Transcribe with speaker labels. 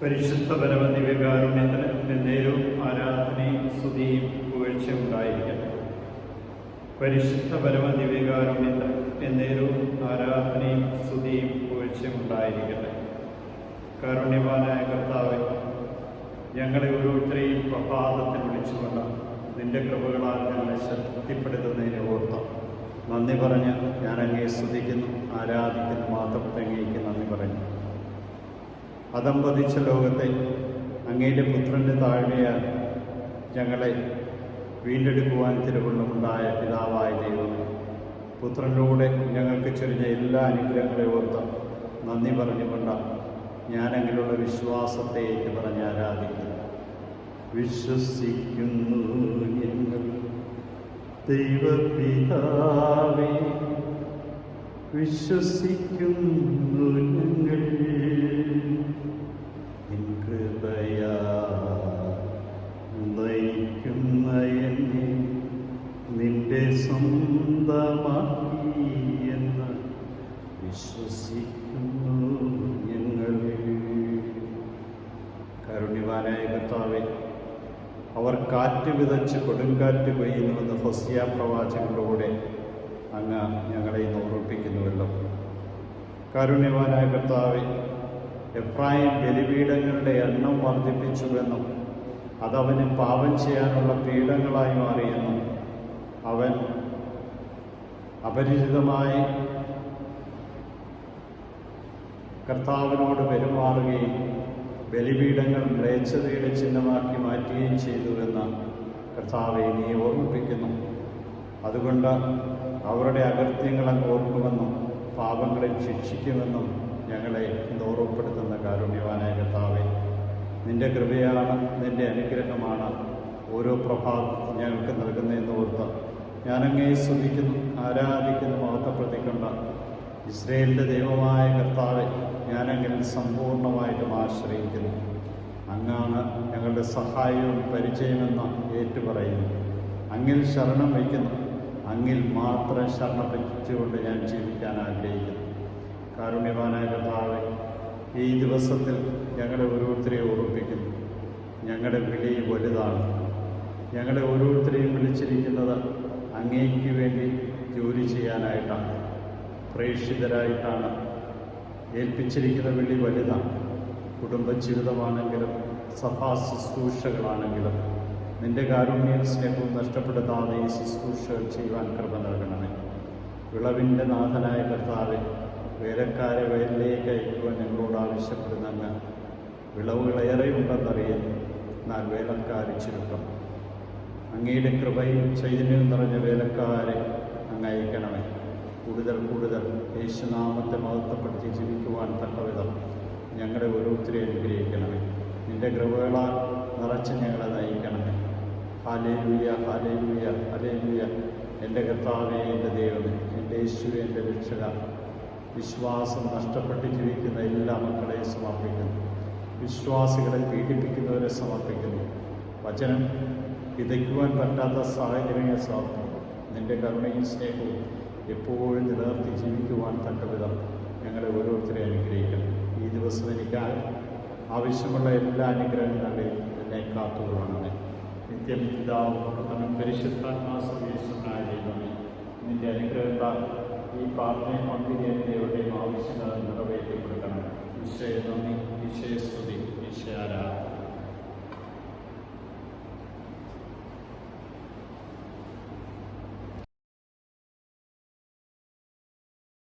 Speaker 1: പരിശുദ്ധ പരമദിവ്യകാരുണ്യത്തിന് നേരവും ആരാധനയും സ്തുതിയും പുകഴ്ച ഉണ്ടായിരിക്കട്ടെ. പരിശുദ്ധ പരമദിവ്യകാരുണ്യത്തിന് നേരവും ആരാധനയും സ്തുതിയും പുകഴ്ച ഉണ്ടായിരിക്കട്ടെ. കാരുണ്യവാനായ കർത്താവ് ഞങ്ങളെ ഓരോരുത്തരെയും പ്രഭാതത്തിൽ വിളിച്ചുകൊണ്ട് നിന്റെ കൃപകളാൽ ഞങ്ങളെ ശക്തിപ്പെടുത്തുന്നതിനെ ഓർത്ത് നന്ദി പറഞ്ഞ് ഞാൻ സ്തുതിക്കുന്നു ആരാധിക്കുന്നു മാത്രം അങ്ങേക്ക് നന്ദി പറഞ്ഞു അതമ്പതിച്ച ലോകത്തെ അങ്ങയുടെ പുത്രന്റെ താഴ്മയാൽ ഞങ്ങളെ വീണ്ടെടുക്കുവാൻ തിരുവുള്ളമുണ്ടായ പിതാവായ ദൈവമേ പുത്രനിലൂടെ ഞങ്ങൾക്ക് ചൊരിഞ്ഞ എല്ലാ അനുഗ്രഹങ്ങളെ ഓർത്ത് നന്ദി പറഞ്ഞുകൊണ്ട് ഞാനങ്ങനെയുള്ള വിശ്വാസത്തെ ഏറ്റു പറഞ്ഞ് ആരാധിക്കുന്നു. വിശ്വസിക്കുന്നു ഞങ്ങൾ. ദൈവപിതാവേ വിശ്വസിക്കുന്നു ഞങ്ങൾ. സ്വന്തമാക്കി എന്ന് വിശ്വസിക്കുന്നു ഞങ്ങൾ. കാരുണ്യവാനായ കർത്താവെ അവർ കാറ്റ് വിതച്ച് കൊടുങ്കാറ്റ് പെയ്യുന്നുവെന്ന് ഹൊസിയ പ്രവാചകങ്ങളിലൂടെ അങ്ങ് ഞങ്ങളെ ഇന്ന് ഓർമ്മിപ്പിക്കുന്നുവല്ലോ. കാരുണ്യവാനായ കർത്താവെ എപ്രായം ബലിപീഠങ്ങളുടെ എണ്ണം വർദ്ധിപ്പിച്ചുവെന്നും അതവന് പാപം ചെയ്യാനുള്ള പീഠങ്ങളായി മാറിയെന്നും അവൻ അപരിചിതമായി കർത്താവിനോട് പെരുമാറുകയും ബലിപീഠങ്ങൾ മ്ലേച്ഛതയുടെ ചിഹ്നമാക്കി മാറ്റുകയും ചെയ്തുവെന്ന് കർത്താവെ നീ ഓർമ്മിപ്പിക്കുന്നു. അതുകൊണ്ട് അവരുടെ അകൃത്യങ്ങൾ അങ്ങ് ഓർക്കുമെന്നും പാപങ്ങളെ ശിക്ഷിക്കുമെന്നും ഞങ്ങളെ ഇന്ന് കാരുണ്യവാനായ കർത്താവെ നിന്റെ കൃപയാണ് നിന്റെ അനുഗ്രഹമാണ് ഓരോ പ്രഭാതത്തിൽ ഞങ്ങൾക്ക് നൽകുന്നതെന്ന് ഓർത്ത് ഞാനങ്ങേ സ്തുതിക്കുന്നു ആരാധിക്കുന്നു മഹത്വപ്പെടുത്തിക്കൊണ്ട്. ഇസ്രയേലിന്റെ ദൈവമായ കർത്താവെ ഞാനങ്ങിൽ സമ്പൂർണമായിട്ടും ആശ്രയിക്കുന്നു. അങ്ങാണ് ഞങ്ങളുടെ സഹായവും പരിചയമെന്ന് ഏറ്റുപറയുന്നു. അങ്ങിൽ ശരണം വയ്ക്കുന്നു. അങ്ങിൽ മാത്രം ശരണപ്പെച്ചുകൊണ്ട് ഞാൻ ജീവിക്കാൻ ആഗ്രഹിക്കുന്നു. കാരുണ്യവാനായ കർത്താവെ ഈ ദിവസത്തിൽ ഞങ്ങളെ ഓരോരുത്തരെ ഓർമ്മിപ്പിക്കുന്നു. ഞങ്ങളുടെ വിളി വലുതാണ്. ഞങ്ങളെ ഓരോരുത്തരെയും വിളിച്ചിരിക്കുന്നത് അങ്ങേക്ക് വേണ്ടി ജോലി ചെയ്യാനായിട്ടാണ് പ്രേക്ഷിതരായിട്ടാണ്. ഏൽപ്പിച്ചിരിക്കുന്ന വിളി വലുതാണ് കുടുംബജീവിതമാണെങ്കിലും സഭാ ശുശ്രൂഷകളാണെങ്കിലും. നിന്റെ കാരുണ്യവും സ്നേഹവും നഷ്ടപ്പെടുത്താതെ ഈ ശുശ്രൂഷകൾ ചെയ്യുവാൻ കൃപ നൽകണമേ. വിളവിന്റെ നാഥനായ കർത്താവെ വേലക്കാരെ വയലിലേക്ക് അയക്കുവാൻ ഞങ്ങളോട് ആവശ്യപ്പെടുന്നെന്ന് വിളവുകളേറെ ഉണ്ടെന്നറിയുന്നു എന്നാൽ വേലക്കാർ ചുരുക്കം. അങ്ങയുടെ കൃപയും ചൈതന്യവും നിറഞ്ഞ വേലക്കാരെ അങ്ങ് അയക്കണമേ കൂടുതൽ കൂടുതൽ യേശുനാമത്തെ മഹത്വപ്പെടുത്തി ജീവിക്കുവാൻ തക്കവിധം ഞങ്ങളെ ഓരോരുത്തരെ അനുഗ്രഹിക്കണമേ. നിന്റെ കൃപകളാൽ നിറച്ച് ഞങ്ങളെ നയിക്കണമേ. ഹാലേലൂയ ഹാലേ ലൂയ എന്റെ കർത്താവേ എന്റെ ദൈവമേ എന്റെ യേശുവെ എന്റെ രക്ഷക. വിശ്വാസം നഷ്ടപ്പെട്ട് ജീവിക്കുന്ന എല്ലാ മക്കളെയും സമർപ്പിക്കുന്നു. വിശ്വാസികളെ പീഡിപ്പിക്കുന്നവരെ സമർപ്പിക്കുന്നു. വചനം വിതയ്ക്കുവാൻ പറ്റാത്ത സാഹചര്യങ്ങൾ സാധിക്കും നിന്റെ കരുണയും സ്നേഹവും എപ്പോഴും നിലനിർത്തി ജീവിക്കുവാൻ തക്കവിധം ഞങ്ങളെ ഓരോരുത്തരെ അനുഗ്രഹിക്കണം. ഈ ദിവസം എനിക്ക് ആവശ്യമുള്ള എല്ലാ അനുഗ്രഹങ്ങളുടെയും എന്നെ കാത്തുകൊള്ളണമേ. നിത്യം പിതാവും പരിശുദ്ധാത്മാസമേശ്വരനായ ദൈവമേ നിന്റെ അനുഗ്രഹത്താൽ ഈ പ്രാർത്ഥനയും പങ്കുചേരുന്നവരുടെയും ആവശ്യങ്ങൾ നിറവേറ്റി കൊടുക്കണം ഈശോയെ നന്ദി ഈശോയെ സ്തുതി ഈശോ ആരാധന.